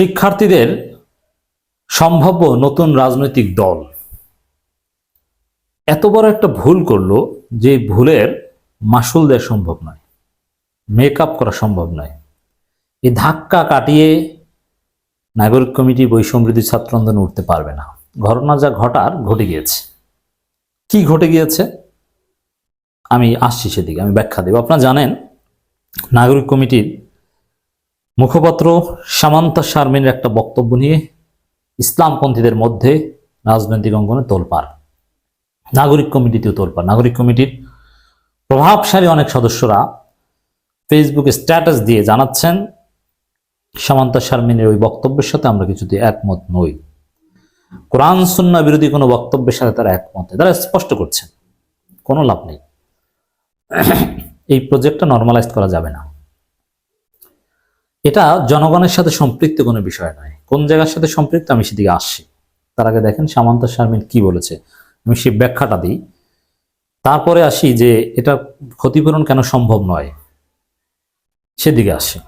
শিক্ষার্থীদের সম্ভাব্য নতুন রাজনৈতিক দল। এত বড় একটা ভুল করল যে ভুলের মাসুল দেওয়া সম্ভব নয়, মেকআপ করা সম্ভব নয়। এই ধাক্কা কাটিয়ে নাগরিক কমিটি বৈষম্যবৃদ্ধি ছাত্র আন্দোলন উঠতে পারবে না। ঘটনা যা ঘটার ঘটে গিয়েছে। কি ঘটে গিয়েছে? আমি আসছি সেদিকে, আমি ব্যাখ্যা দেব। আপনারা জানেন, নাগরিক কমিটির মুখপাত্র সামান্তা শারমিনের একটা বক্তব্য নিয়ে ইসলামপন্থীদের মধ্যে রাজনৈতিক অঙ্গনে তোলপাড়। নাগরিক কমিটিতেও তোলপাড়। নাগরিক কমিটির প্রভাবশালী অনেক সদস্যরা ফেসবুকে স্ট্যাটাস দিয়ে জানাচ্ছেন সামান্তা শারমিনের ওই বক্তব্যের সাথে আমরা কিছুতে একমত নই। কোরআন, সুন্না বিরোধী কোনো বক্তব্যের সাথে তারা একমত। তারা স্পষ্ট করছেন। কোনো লাভ নেই। এই প্রজেক্টটা নর্মালাইজ করা যাবে না। এটা জনগণের সাথে সম্পৃক্ত কোনো বিষয় নয়। কোন জায়গার সাথে সম্পৃক্ত আমি সেদিকে আসছি। তার আগে দেখেন সামান্ত শারমিন কি বলেছে। আমি সেই ব্যাখ্যাটা দিই। তারপরে আসি যে এটা ক্ষতিপূরণ কেন সম্ভব নয়। সেদিকে আসি।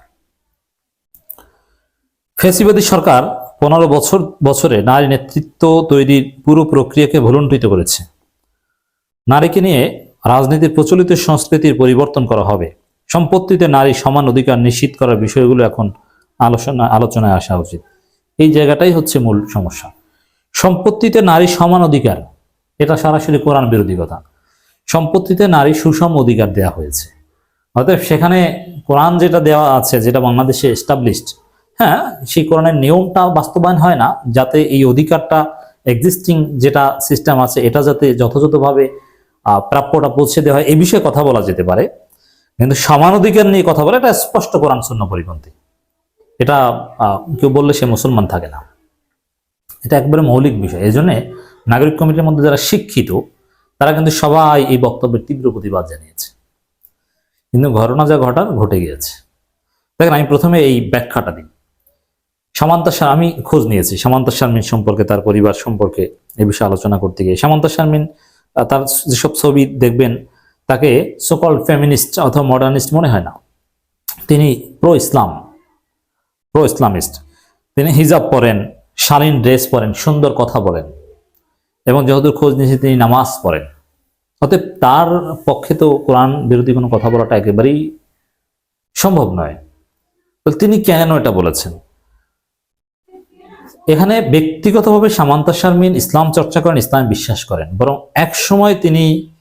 ফেসিবাদী সরকার পনেরো বছর, বছরে নারী নেতৃত্ব তৈরির পুরো প্রক্রিয়াকে ভুলুণ্ঠিত করেছে। নারীকে নিয়ে রাজনীতির প্রচলিত সংস্কৃতির পরিবর্তন করা হবে। সম্পত্তিতে নারী সমান অধিকার নিশ্চিত করার বিষয়গুলো এখন আলোচনা আলোচনায় আসা উচিত। এই জায়গাটাই হচ্ছে মূল সমস্যা। সম্পত্তিতে নারী সমান অধিকার, এটা সরাসরি কোরআন বিরোধী কথা। সম্পত্তিতে নারী সুষম অধিকার দেওয়া হয়েছে। অতএব সেখানে কোরআন যেটা দেওয়া আছে, যেটা বাংলাদেশে এস্টাবলিশড হ্যাঁ সেই কোরআনের নিয়মটা বাস্তবায়ন হয় না, যাতে এই অধিকারটা এক্সিস্টিং যেটা সিস্টেম আছে, এটা যাতে যথাযথভাবে প্রাপ্যটা পৌঁছে দেওয়া হয়। এই বিষয়ে কথা বলা যেতে পারে। কিন্তু সমান অধিকার নিয়ে কথা বলে, এটা স্পষ্ট কোরআন শূন্য পরিপন্থী। এটা কেউ বললে সে মুসলমান থাকে না। এটা একবারে মৌলিক বিষয়। এই জন্যে নাগরিক কমিটির মধ্যে যারা শিক্ষিত, তারা কিন্তু সবাই এই বক্তব্যের তীব্র প্রতিবাদ জানিয়েছে। কিন্তু ঘটনা যা ঘটার, ঘটে গিয়েছে। দেখেন, আমি প্রথমে এই ব্যাখ্যাটা দিই। সামান্তা আমি খোঁজ নিয়েছি। সামান্তা শারমিন সম্পর্কে, তার পরিবার সম্পর্কে এ বিষয়ে আলোচনা করতে গিয়ে। সামান্তা শারমিন তার যেসব ছবি দেখবেন তাকে সকল ফেমিনিস্ট অথবা মডার্নিস্ট মনে হয় না। তিনি প্রো ইসলাম প্রো ইসলামিস্ট তিনি হিজাব পরেন, শালীন ড্রেস পরেন, সুন্দর কথা বলেন। এবং যেহেতু খোঁজ নিয়েছে, তিনি নামাজ পড়েন। অতএব তার পক্ষে তো কোরআন বিরোধী কোনো কথা বলাটা একেবারেই সম্ভব নয়। তিনি কেন এটা বলেছেন? এখানে ব্যক্তিগতভাবে সামান্তা শারমিন ইসলাম চর্চা করেন, ইসলাম বিশ্বাস করেন। বরং এক সময় তিনি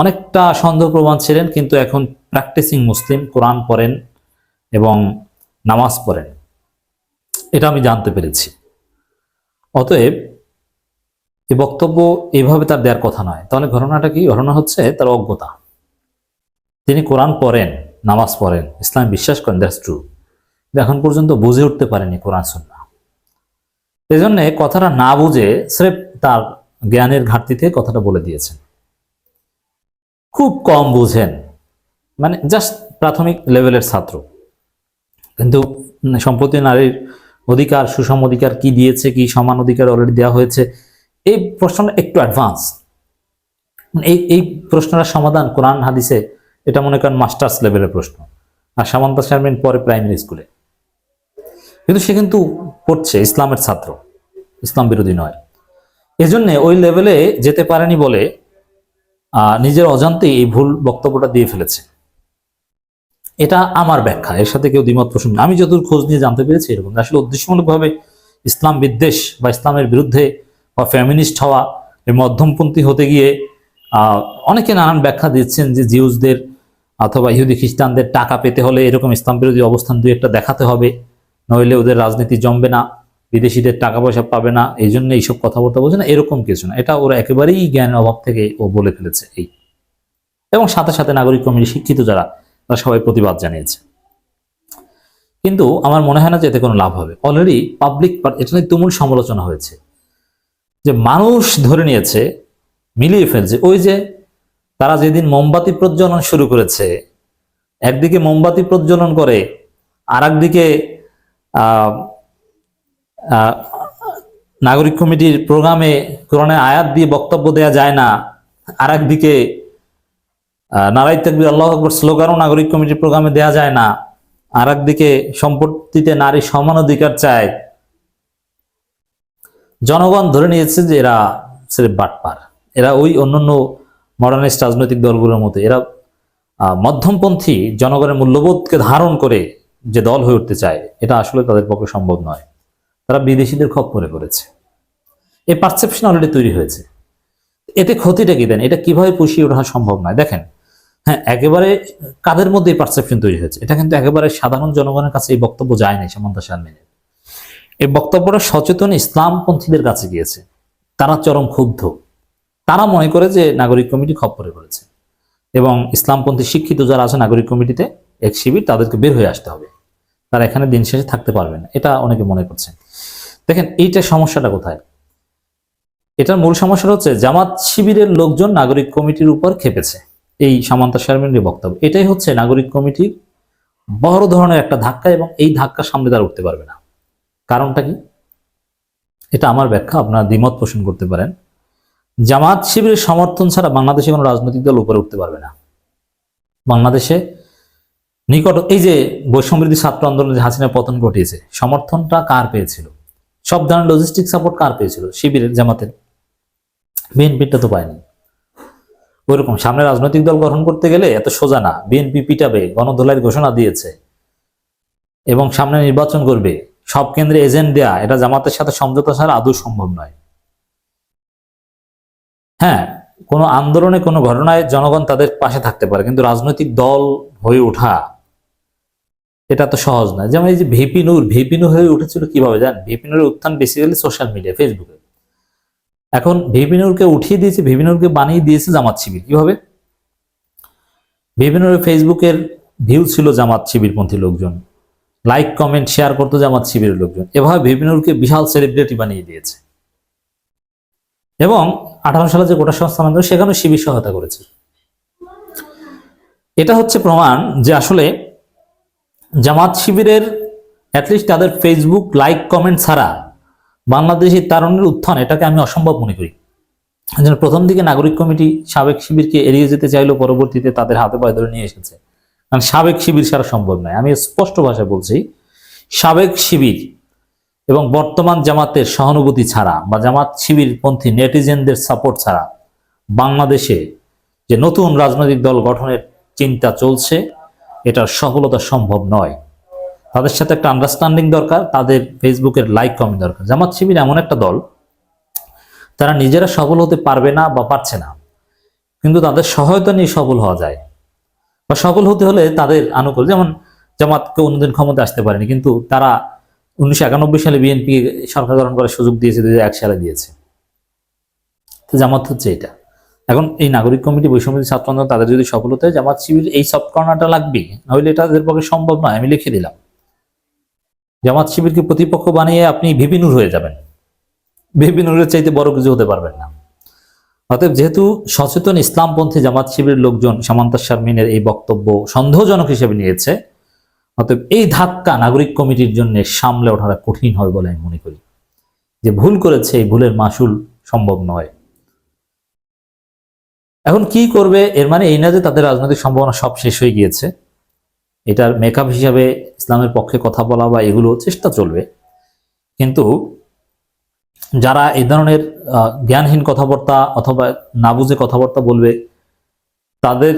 অনেকটা সন্দেহ প্রমাণ ছিলেন, কিন্তু এখন প্র্যাকটিসিং মুসলিম কোরআন পড়েন এবং নামাজ পড়েন। এটা আমি জানতে পেরেছি। অতএব এই বক্তব্য এভাবে তার দেওয়ার কথা নয়। তাহলে ঘটনাটা কি? ঘটনা হচ্ছে তার অজ্ঞতা। তিনি কোরআন পড়েন, নামাজ পড়েন, ইসলাম বিশ্বাস করেন দ্যাটস ট্রু এখন পর্যন্ত বুঝে উঠতে পারেনি কোরআন সুন্না এই জন্যে কথাটা না বুঝে স্রেফ তার জ্ঞানের ঘাটতিতে কথাটা বলে দিয়েছেন। খুব কম বুঝেন। মানে জাস্ট প্রাথমিক লেভেলের ছাত্র। কিন্তু সম্প্রতি নারীর অধিকার, সুষম অধিকার কি দিয়েছে, কি সমান অধিকার অলরেডি দেওয়া হয়েছে, এই প্রশ্নটা একটু অ্যাডভান্স এই এই প্রশ্নটার সমাধান কোরআন হাদিসে, এটা মনে করেন মাস্টার্স লেভেলের প্রশ্ন। আর সামান্তা শারমিন পরে প্রাইমারি স্কুলে কিন্তু সে কিন্তু পড়ছে, ইসলামের ছাত্র। ইসলাম বিরোধী নয়। এজন্যে ওই লেভেলে যেতে পারেনি বলে নিজের অজান্তেই এই ভুল বক্তব্যটা দিয়ে ফেলেছে। এটা আমার ব্যাখ্যা, এর সাথে কেউ দ্বিমত পোষণ আমি যতদূর খোঁজ নিয়ে জানতে পেরেছি এরকম আসলে উদ্দেশ্যমূলকভাবে ইসলাম বিদ্বেষ বা ইসলামের বিরুদ্ধে বা ফ্যামিনিস্ট হওয়া মধ্যমপন্থী হতে গিয়ে অনেকে নানান ব্যাখ্যা দিচ্ছেন যে জিউসদের অথবা ইহুদি খ্রিস্টানদের টাকা পেতে হলে এরকম ইসলাম বিরোধী অবস্থান দুই একটা দেখাতে হবে, নইলে ওদের রাজনীতি জমবে না। বিদেশিদের টাকা পয়সা পাবে না, এই জন্য এইসব কথাবার্তা বলছে না, এরকম কিছু না। এটা ওরা একেবারেই জ্ঞানের অভাব থেকে ও বলে ফেলেছে এই। এবং সাথে সাথে নাগরিক কমিটি শিক্ষিত যারা, তারা সবাই প্রতিবাদ জানিয়েছে। কিন্তু আমার মনে হয় না যে এতে কোনো লাভ হবে। অলরেডি পাবলিক এটা নিয়ে তুমুল সমালোচনা হয়েছে। যে মানুষ ধরে নিয়েছে, মিলিয়ে ফেলছে, ওই যে তারা যেদিন মোমবাতি প্রজ্বলন শুরু করেছে, একদিকে মোমবাতি প্রজ্বলন করে আর একদিকে নাগরিক কমিটির প্রোগ্রামে কোরআনের আয়াত দিয়ে বক্তব্য দেয়া যায় না। আর একদিকে নারাই তাকবির, আল্লাহ আকবর স্লোগানও নাগরিক কমিটির প্রোগ্রামে দেয়া যায় না। আর একদিকে সম্পত্তিতে নারী সমান অধিকার চায়। জনগণ ধরে নিয়েছে যে এরা সিরেফ বাটপার। এরা ওই অন্যান্য মডার্নিস্ট রাজনৈতিক দলগুলোর মতো। এরা মধ্যমপন্থী জনগণের মূল্যবোধকে ধারণ করে যে দল হয়ে উঠতে চায়। এটা আসলে তাদের পক্ষে সম্ভব নয়। তারা বিদেশিদের খপ্পরে করেছে এই পারসেপশন অলরেডি তৈরি হয়েছে। এতে ক্ষতিটা কি দেন? এটা কীভাবে পুষিয়ে ওঠা সম্ভব নয়? দেখেন হ্যাঁ একেবারে কাদের মধ্যে এই পারসেপশন তৈরি হয়েছে? এটা কিন্তু একেবারে সাধারণ জনগণের কাছে এই বক্তব্য যায় নাই সামন্তা শারমিনের এই বক্তব্যটা সচেতন ইসলামপন্থীদের কাছে গিয়েছে। তারা চরম ক্ষুব্ধ। তারা মনে করে যে নাগরিক কমিটি খপ খপ্পরে করেছে এবং ইসলামপন্থী শিক্ষিত যারা আছে নাগরিক কমিটিতে, এক শিবির, তাদেরকে বের হয়ে আসতে হবে। তারা এখানে দিন শেষে থাকতে পারবে না। এটা অনেকে মনে করছেন। দেখেন, এইটা সমস্যাটা কোথায়? এটার মূল সমস্যা হচ্ছে জামাত শিবিরের লোকজন নাগরিক কমিটির উপর খেপেছে। এই সামান্তা শারমিনের বক্তব্য। এটাই হচ্ছে নাগরিক কমিটির বড় ধরনের একটা ধাক্কা এবং এই ধাক্কা সামনে তারা উঠতে পারবে না। কারণটা কি? এটা আমার ব্যাখ্যা, আপনারা দ্বিমত পোষণ করতে পারেন। জামাত শিবিরের সমর্থন ছাড়া বাংলাদেশে কোনো রাজনৈতিক দল উপরে উঠতে পারবে না। বাংলাদেশে নিকট এই যে বৈষম্যবৃদ্ধি ছাত্র আন্দোলনে হাসিনা পতন ঘটিয়েছে, সমর্থনটা কার পেয়েছিল? সব ধরনের লজিস্টিক সাপোর্ট কার পেয়েছিল? শিবিরের, জামাতের। বিএনপিটা তো পায়নি। ওইরকম, সামনে রাজনৈতিক দল গঠন করতে গেলে এত সোজা না। বিএনপি পিটাবে গণদোলাইয়ের ঘোষণা দিয়েছে। এবং সামনে নির্বাচন করবে। সব কেন্দ্রে এজেন্ট দেয়া, এটা জামাতের সাথে সমঝোতা ছাড়া আদৌ সম্ভব নয়। হ্যাঁ কোনো আন্দোলনে কোনো ঘটনায় জনগণ তাদের পাশে থাকতে পারে, কিন্তু রাজনৈতিক দল হয়ে ওঠা এটা তো সহজ না যেমন এই যে ভিপি নূর ভিপি নূর হয়ে উঠেছিল কীভাবে জান ভিপি নূরের উত্থান বেসিক্যালি সোশ্যাল মিডিয়া ফেসবুকে এখন ভিপি নূরকে উঠিয়ে দিয়েছে, ভিপি নূরকে বানিয়ে দিয়েছে জামাত শিবির। কীভাবে? ভিপি নূরের ফেসবুকের ভিউ ছিল জামাত শিবিরপন্থী লোকজন। লাইক কমেন্ট শেয়ার করতো জামাত শিবিরের লোকজন। এভাবে ভিপি নূরকে বিশাল সেলিব্রিটি বানিয়ে দিয়েছে। এবং আঠারো সালে যে গোটা সংস্থান সেখানেও শিবির সহায়তা করেছে। এটা হচ্ছে প্রমাণ যে আসলে জামাত শিবিরের অ্যাটলিস্ট তাদের ফেসবুক লাইক কমেন্ট ছাড়া বাংলাদেশের তারুণের উত্থান, এটাকে আমি অসম্ভব মনে করি। যেন প্রথম দিকে নাগরিক কমিটি সাবেক শিবিরকে এড়িয়ে যেতে চাইলেও পরবর্তীতে তাদের হাতে পায়ে ধরে নিয়ে এসেছে। কারণ সাবেক শিবির ছাড়া সম্ভব নয়। আমি স্পষ্ট ভাষায় বলছি, সাবেক শিবির এবং বর্তমান জামাতের সহানুভূতি ছাড়া বা জামাত শিবির পন্থী নেটিজেনদের সাপোর্ট ছাড়া বাংলাদেশে যে নতুন রাজনৈতিক দল গঠনের চিন্তা চলছে এটার সফলতা সম্ভব নয়। তাদের সাথে একটা আন্ডারস্ট্যান্ডিং দরকার, তাদের ফেসবুকের লাইক কমেন্ট দরকার। জামাত শিবির এমন একটা দল, তারা নিজেরা সফল হতে পারবে না বা পারছে না। কিন্তু তাদের সহায়তা নিয়ে সফল হওয়া যায়। বা সফল হতে হলে তাদের আনুকূল, যেমন জামাতকে অন্যদিন ক্ষমতা আসতে পারেনি, কিন্তু তারা উনিশশো একানব্বই সালে বিএনপি সরকার গঠন করার সুযোগ দিয়েছে এক সালে দিয়েছে। তো জামাত হচ্ছে এটা। এখন এই নাগরিক কমিটি বৈষম্য ছাত্র আন্দোলন, তাদের যদি সফল হতে হয়, জামাত শিবির এই সফট কর্নারটা লাগবে নইলে এটা তাদের পক্ষে সম্ভব নয়, আমি লিখে দিলাম। জামাত শিবিরকে প্রতিপক্ষ বানিয়ে আপনি ভিপিনুর হয়ে যাবেন। ভিপিনুরের চাইতে বড় কিছু হতে পারবেন না। অতএব যেহেতু সচেতন ইসলামপন্থী জামাত শিবিরের লোকজন সামান্তা শারমিনের এই বক্তব্য সন্দেহজনক হিসেবে নিয়েছে, অতএব এই ধাক্কা নাগরিক কমিটির জন্য সামলে ওঠাটা কঠিন হবে বলে আমি মনে করি। যে ভুল করেছে এই ভুলের মাসুল সম্ভব নয়। এখন কি করবে? এর মানে এই না যে তাদের রাজনৈতিক সম্ভাবনা সব শেষ হয়ে গিয়েছে। এটার মেকআপ হিসাবে ইসলামের পক্ষে কথা বলা বা এগুলো চেষ্টা চলবে। কিন্তু যারা এই ধরনের জ্ঞানহীন কথাবার্তা অথবা না বুঝে কথাবার্তা বলবে, তাদের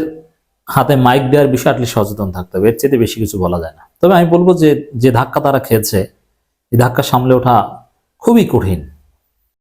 হাতে মাইক দেওয়ার বিষয়ে আটলি সচেতন থাকতে হবে। এর চেয়ে বেশি কিছু বলা যায় না। তবে আমি বলব যে যে ধাক্কা তারা খেয়েছে, এই ধাক্কা সামলে ওঠা খুবই কঠিন।